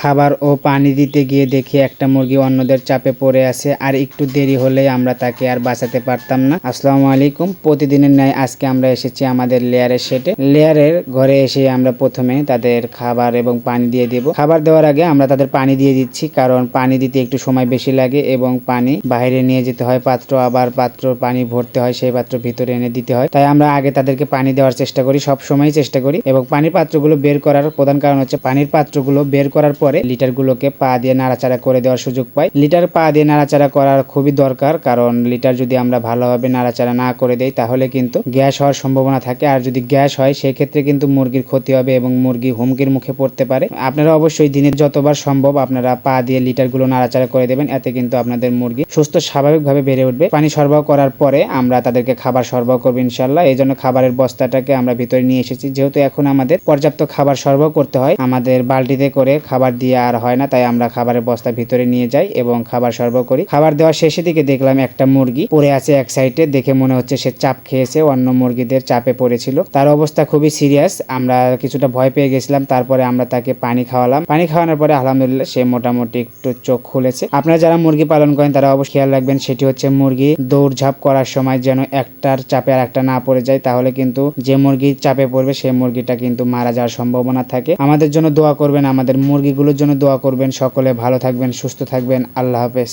খাবার ও পানি দিতে গিয়ে দেখি একটা মুরগি অন্যদের চাপে পড়ে আছে, আর একটু দেরি হলে আমরা তাকে আর বাঁচাতে পারতাম না। আসসালামু আলাইকুম। প্রতিদিনের ন্যায় আজকে আমরা এসেছি আমাদের লেয়ারের সেটে লেয়ারের ঘরে এসে আমরা প্রথমে তাদের খাবার এবং পানি দিয়ে দেব। খাবার দেওয়ার আগে আমরা তাদের পানি দিয়ে দিচ্ছি, কারণ পানি দিতে একটু সময় বেশি লাগে এবং পানি বাইরে নিয়ে যেতে হয়। পাত্র আবার পাত্র পানি ভরতে হয়, সেই পাত্র ভিতরে এনে দিতে হয়। তাই আমরা আগে তাদেরকে পানি দেওয়ার চেষ্টা করি সব সময় চেষ্টা করি এবং পানির পাত্রগুলো বের করার প্রধান কারণ হচ্ছে পানির পাত্রগুলো বের করার পরে লিটারগুলোকে পা দিয়ে নাড়াচাড়া করে দেওয়ার সুযোগ পাই। লিটার পা দিয়ে নাড়াচাড়া করার খুবই দরকার, কারণ লিটার যদি আমরা ভালোভাবে নাড়াচাড়া না করে দেই, তাহলে কিন্তু গ্যাস হওয়ার সম্ভাবনা থাকে। আর যদি গ্যাস হয়, সেক্ষেত্রে কিন্তু মুরগির ক্ষতি হবে এবং মুরগি হুমকির মুখে পড়তে পারে। আপনারা অবশ্যই দিনে যতবার সম্ভব আপনারা পা দিয়ে লিটারগুলো নাড়াচাড়া করে দেবেন, এতে কিন্তু আপনাদের মুরগি সুস্থ, স্বাভাবিকভাবে বেড়ে উঠবে। পানি সরবরাহ করার পরে আমরা তাদেরকে খাবার সরবরাহ করব ইনশাল্লাহ এই জন্য খাবারের বস্তাটাকে আমরা ভিতরে নিয়ে এসেছি। যেহেতু এখন আমাদের পর্যাপ্ত খাবার সরবরাহ করতে হয়, আমাদের বালতিতে করে খাবার দিয়ে আর হয় না, তাই আমরা খাবারের বস্তা ভিতরে নিয়ে যাই এবং খাবার সরবরাহ করি। খাবার দেওয়ার শেষে দিকে দেখলাম একটা মুরগি পড়ে আছে এক সাইডে, দেখে মনে হচ্ছে সে চাপ খেয়েছে, অন্য মুরগিদের চাপে পড়েছিল। তার অবস্থা খুবই সিরিয়াস, আমরা কিছুটা ভয় পেয়ে গেছিলাম, তারপরে আমরা তাকে পানি খাওয়ালাম। পানি খাওয়ানোর পরে আলহামদুলিল্লাহ সে মোটামুটি একটু চোখ খুলেছে। আপনারা যারা মুরগি পালন করেন, তারা অবশ্যই খেয়াল রাখবেন, সেটি হচ্ছে মুরগি দৌড়ঝাঁপ করার সময় যেন একটার চাপে আর একটা না পড়ে যায়, তাহলে কিন্তু যে মুরগি চাপে পড়বে সেই মুরগিটা কিন্তু মারা যাওয়ার সম্ভাবনা থাকে। আমাদের জন্য দোয়া করবেন, আমাদের মুরগিগুলোর জন্য দোয়া করবেন সকলে ভালো থাকবেন সুস্থ থাকবেন। আল্লাহ হাফেজ।